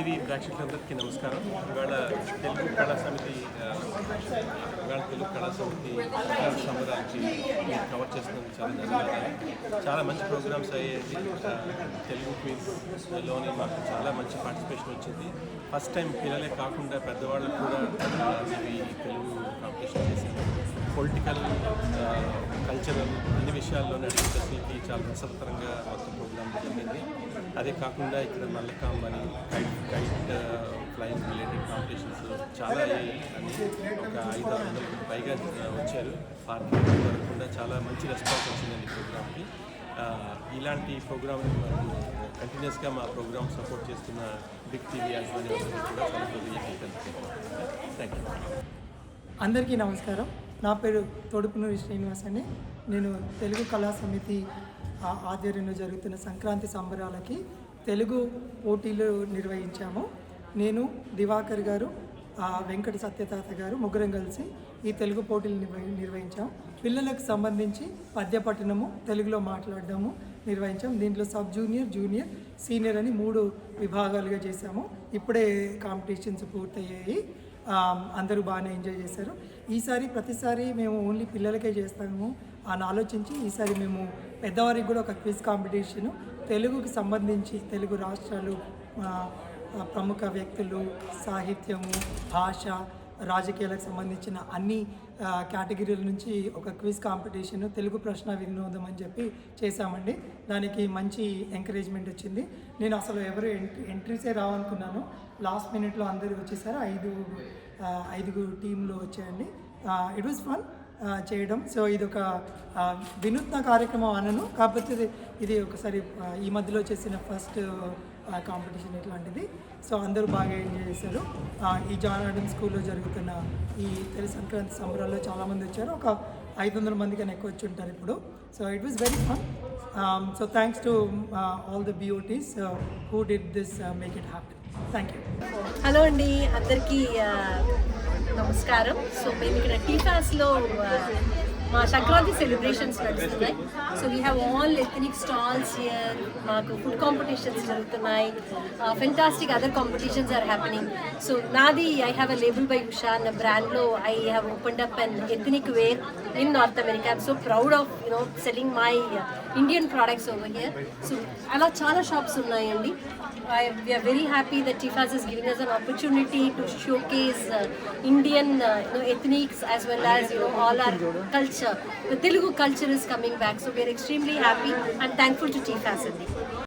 TV ప్రేక్షకులందరికీ నమస్కారం. ఇవాళ తెలుగు కళా సమితి ఇవాళ తెలుగు కళా సమితి సంబరాలకి మీరు కవర్ చేస్తున్నందుకు చాలా ధన్యవాదాలు. చాలా మంచి ప్రోగ్రామ్స్ అయ్యేది తెలుగు క్వీన్స్లోని మాకు చాలా మంచి పార్టిసిపేషన్ వచ్చింది. ఫస్ట్ టైం పిల్లలే కాకుండా పెద్దవాళ్ళకు కూడా ఇవి తెలుగు కాంపిటీషన్ చేశారు పొలిటికల్ కల్చరల్ అన్ని విషయాల్లోనే అసలుకి చాలా రసవత్తరంగా మొత్తం ప్రోగ్రామ్ జరిగింది. అదే కాకుండా ఇక్కడ మల్లకామ్ అని kite kite flying related competitions చాలా ఒక ఐదు ఆరు వందలకు పైగా uh, వచ్చారు. పార్కింగ్ జరగకుండా చాలా మంచి రెస్పాన్స్ వచ్చిందండి ఈ ప్రోగ్రామ్కి uh, ఇలాంటి ప్రోగ్రామ్ కంటిన్యూస్గా uh, మా ప్రోగ్రామ్ సపోర్ట్ చేస్తున్న బిగ్ టీవీ యాజమాన్యం కూడా చాలా థ్యాంక్ యూ అందరికీ నమస్కారం. నా పేరు తొడుపునూరి శ్రీనివాస్ అండి. నేను తెలుగు కళా సమితి ఆధ్వర్యంలో జరుగుతున్న సంక్రాంతి సంబరాలకి తెలుగు పోటీలు నిర్వహించాము. నేను దివాకర్ గారు వెంకట సత్యతాత గారు ముగ్గురం కలిసి ఈ తెలుగు పోటీలు నిర్వహించాం. పిల్లలకు సంబంధించి పద్యపట్టణము తెలుగులో మాట్లాడడము నిర్వహించాం. దీంట్లో సబ్ జూనియర్ జూనియర్ సీనియర్ అని మూడు విభాగాలుగా చేశాము. ఇప్పుడే కాంపిటీషన్స్ పూర్తయ్యాయి. అందరూ బాగానే ఎంజాయ్ చేశారు. ఈసారి ప్రతిసారి మేము ఓన్లీ పిల్లలకే చేస్తాము అని ఆలోచించి ఈసారి మేము పెద్దవారికి కూడా ఒక క్విజ్ కాంపిటీషన్ తెలుగుకి సంబంధించి తెలుగు రాష్ట్రాలు ప్రముఖ వ్యక్తులు సాహిత్యము భాష రాజకీయాలకు సంబంధించిన అన్ని కేటగిరీల నుంచి ఒక క్విజ్ కాంపిటీషన్ తెలుగు ప్రశ్న వినోదం అని చెప్పి చేశామండి. దానికి మంచి ఎంకరేజ్మెంట్ వచ్చింది. నేను అసలు ఎవరు ఎంట్రీ ఎంట్రీసే రావనుకున్నాను. లాస్ట్ మినిట్లో అందరూ వచ్చేసారు. ఐదు ఐదుగురు టీంలో వచ్చాయండి. It was fun. చేయడం. సో ఇది ఒక వినూత్న కార్యక్రమం అనను. కాకపోతే ఇది ఇది ఒకసారి ఈ మధ్యలో చేసిన ఫస్ట్ కాంపిటీషన్ ఇట్లాంటిది. సో అందరూ బాగా ఎంజాయ్ చేశారు. ఈ జాన్ ఆడమ్ స్కూల్లో జరుగుతున్న ఈ తెలి సంక్రాంతి సంబరాల్లో చాలామంది వచ్చారు. ఒక ఐదు వందల మంది కన్నా ఎక్కువ వచ్చి ఉంటారు ఇప్పుడు. So it was very fun. So thanks to all the beauties who did this make it happy thank you. Hello అండి. అందరికీ నమస్కారం సో మేము ఇక్కడ టీఫాస్లో మా సంక్రాంతి సెలబ్రేషన్స్ నడుస్తున్నాయి. So we have all ethnic stalls here మాకు ఫుడ్ కాంపిటీషన్స్ జరుగుతున్నాయి. Fantastic other competitions are happening so నాది I have a label by Usha అన్న బ్రాండ్లో I have opened up an ethnic wear in north America I'm so proud of you know selling my Indian products over here so అలా చాలా shops ఉన్నాయండి. I, we are very happy that an opportunity to us an opportunity to showcase uh, Indian uh, you all our culture culture. The Telugu culture is coming back, so we are extremely happy and thankful to TIFAS. Andy.